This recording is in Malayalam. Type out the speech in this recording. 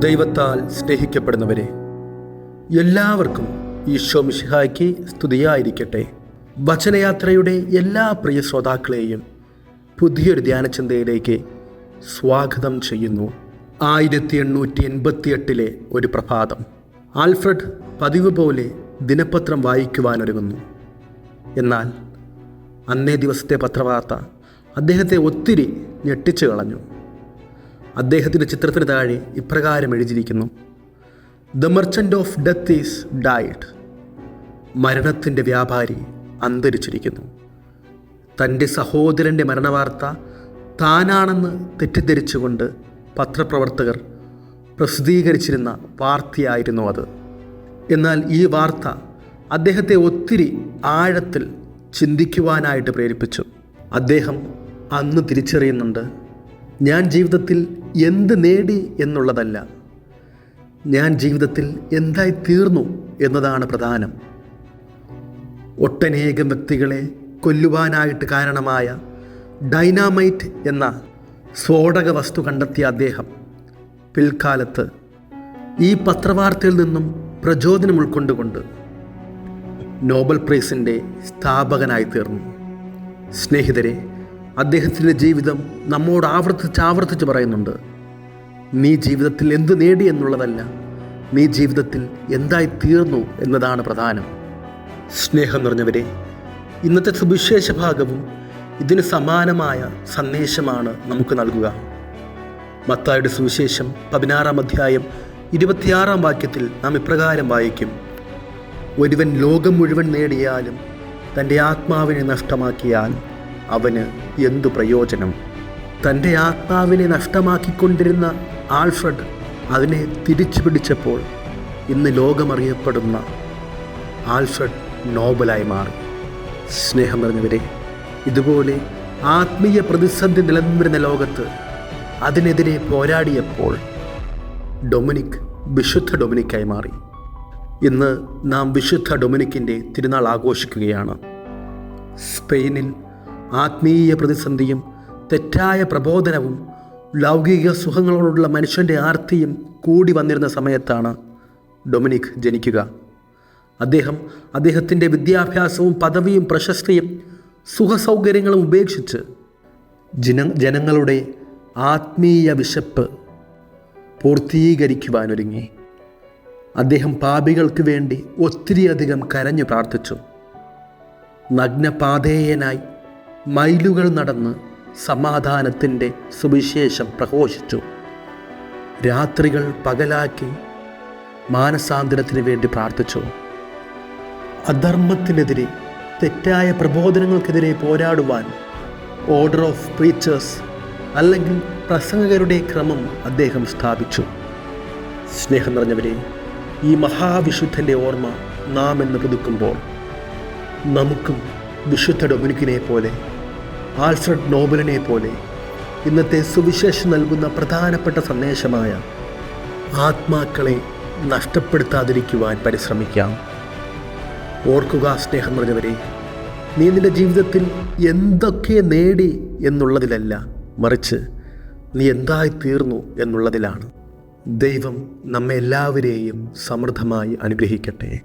ദൈവത്താൽ സ്നേഹിക്കപ്പെടുന്നവരെ എല്ലാവർക്കും ഈശോ മിഷിഹായ്ക്ക് സ്തുതിയായിരിക്കട്ടെ. വചനയാത്രയുടെ എല്ലാ പ്രിയ ശ്രോതാക്കളെയും പുതിയൊരു ധ്യാനചിന്തയിലേക്ക് സ്വാഗതം ചെയ്യുന്നു. ആയിരത്തി എണ്ണൂറ്റി എൺപത്തി എട്ടിലെ ഒരു പ്രഭാതം. ആൽഫ്രഡ് പതിവ് പോലെ ദിനപത്രം വായിക്കുവാനൊരുങ്ങുന്നു. എന്നാൽ അന്നേ ദിവസത്തെ പത്രവാർത്ത അദ്ദേഹത്തെ ഒത്തിരി ഞെട്ടിച്ചു കളഞ്ഞു. അദ്ദേഹത്തിന്റെ ചിത്രത്തിന് താഴെ ഇപ്രകാരം എഴുതിയിരിക്കുന്നു. The merchant of death is dead മരണത്തിന്റെ വ്യാപാരി അന്തരിച്ചിരിക്കുന്നു. തന്റെ സഹോദരന്റെ മരണവാർത്ത താനാണെന്ന് തെറ്റിദ്ധരിച്ചുകൊണ്ട് പത്രപ്രവർത്തകർ പ്രസിദ്ധീകരിച്ചിരുന്ന വാർത്തയായിരുന്നു അത്. എന്നാൽ ഈ വാർത്ത അദ്ദേഹത്തെ ഒത്തിരി ആഴത്തിൽ ചിന്തിക്കുവാനായിട്ട് പ്രേരിപ്പിച്ചു. അദ്ദേഹം അന്ന് തിരിച്ചറിയുന്നുണ്ട് ഞാൻ ജീവിതത്തിൽ എന്ത് നേടി എന്നുള്ളതല്ല. ഞാൻ ജീവിതത്തിൽ എന്തായി തീർന്നു എന്നതാണ് പ്രധാനം. ഒട്ടനേകം വ്യക്തികളെ കൊല്ലുവാനായിട്ട് കാരണമായ ഡൈനാമൈറ്റ് എന്ന സ്ഫോടക വസ്തു കണ്ടെത്തിയ അദ്ദേഹം പിൽക്കാലത്ത് ഈ പത്രവാർത്തയിൽ നിന്നും പ്രചോദനം ഉൾക്കൊണ്ടുകൊണ്ട് നോബൽ പ്രൈസിന്റെ സ്ഥാപകനായി തീർന്നു. സ്നേഹിതരെ അദ്ദേഹത്തിന്റെ ജീവിതം നമ്മോട് ആവർത്തിച്ച് ആവർത്തിച്ച് പറയുന്നുണ്ട്. നീ ജീവിതത്തിൽ എന്ത് നേടി എന്നുള്ളതല്ല നീ ജീവിതത്തിൽ എന്തായി തീർന്നു എന്നതാണ് പ്രധാനം. സ്നേഹം നിറഞ്ഞവരെ ഇന്നത്തെ സുവിശേഷ ഭാഗവും ഇതിന് സമാനമായ സന്ദേശമാണ് നമുക്ക് നൽകുക. മത്തായുടെ സുവിശേഷം പതിനാറാം അധ്യായം ഇരുപത്തിയാറാം വാക്യത്തിൽ നാം ഇപ്രകാരം വായിക്കും. ഒരുവൻ ലോകം മുഴുവൻ നേടിയാലും തന്റെ ആത്മാവിനെ നഷ്ടമാക്കിയാൽ അവന് എന്തു പ്രയോജനം? തന്റെ ആത്മാവിനെ നഷ്ടമാക്കിക്കൊണ്ടിരുന്ന ആൽഫ്രഡ് അതിനെ തിരിച്ചു പിടിച്ചപ്പോൾ ഇന്ന് ലോകമറിയപ്പെടുന്ന ആൽഫ്രഡ് നോബലായി മാറി. സ്നേഹം നിറഞ്ഞവരെ ഇതുപോലെ ആത്മീയ പ്രതിസന്ധി നിലനിന്നിരുന്ന ലോകത്ത് അതിനെതിരെ പോരാടിയപ്പോൾ ഡൊമിനിക് വിശുദ്ധ ഡൊമിനിക്കായി മാറി. ഇന്ന് നാം വിശുദ്ധ ഡൊമിനിക്കിന്റെ തിരുനാൾ ആഘോഷിക്കുകയാണ്. സ്പെയിനിൽ ആത്മീയ പ്രതിസന്ധിയും തെറ്റായ പ്രബോധനവും ലൗകിക സുഖങ്ങളോടുള്ള മനുഷ്യന്റെ ആർത്തിയും കൂടി വന്നിരുന്ന സമയത്താണ് ഡൊമിനിക് ജനിക്കുക. അദ്ദേഹം അദ്ദേഹത്തിന്റെ വിദ്യാഭ്യാസവും പദവിയും പ്രശസ്തിയും സുഖസൗകര്യങ്ങളും ഉപേക്ഷിച്ച് ജന ജനങ്ങളുടെ ആത്മീയ വിശപ്പ് പൂർത്തീകരിക്കുവാനൊരുങ്ങി. അദ്ദേഹം പാപികൾക്ക് വേണ്ടി ഒത്തിരിയധികം കരഞ്ഞു പ്രാർത്ഥിച്ചു. നഗ്നപാതേയനായി മൈലുകൾ നടന്ന് സമാധാനത്തിന്റെ സുവിശേഷം പ്രഘോഷിച്ചു. രാത്രികൾ പകലാക്കി മാനസാന്തരത്തിന് വേണ്ടി പ്രാർത്ഥിച്ചു. അധർമ്മത്തിനെതിരെ തെറ്റായ പ്രബോധനങ്ങൾക്കെതിരെ പോരാടുവാൻ ഓർഡർ ഓഫ് പ്രീച്ചേഴ്സ് അല്ലെങ്കിൽ പ്രസംഗകരുടെ ക്രമം അദ്ദേഹം സ്ഥാപിച്ചു. സ്നേഹം നിറഞ്ഞവരെ ഈ മഹാവിശുദ്ധന്റെ ഓർമ്മ നാം എന്ന് പുതുക്കുമ്പോൾ നമുക്കും വിശുദ്ധ ഡൊമിനിക്കിനെ പോലെ ആൽഫ്രഡ് നോബലിനെ പോലെ ഇന്നത്തെ സുവിശേഷം നൽകുന്ന പ്രധാനപ്പെട്ട സന്ദേശമായ ആത്മാക്കളെ നഷ്ടപ്പെടുത്താതിരിക്കുവാൻ പരിശ്രമിക്കാം. ഓർക്കുക സ്നേഹം നിറഞ്ഞവരെ നീ നിന്റെ ജീവിതത്തിൽ എന്തൊക്കെ നേടി എന്നുള്ളതിലല്ല മറിച്ച് നീ എന്തായി തീർന്നു എന്നുള്ളതിലാണ്. ദൈവം നമ്മെ എല്ലാവരെയും സമൃദ്ധമായി അനുഗ്രഹിക്കട്ടെ.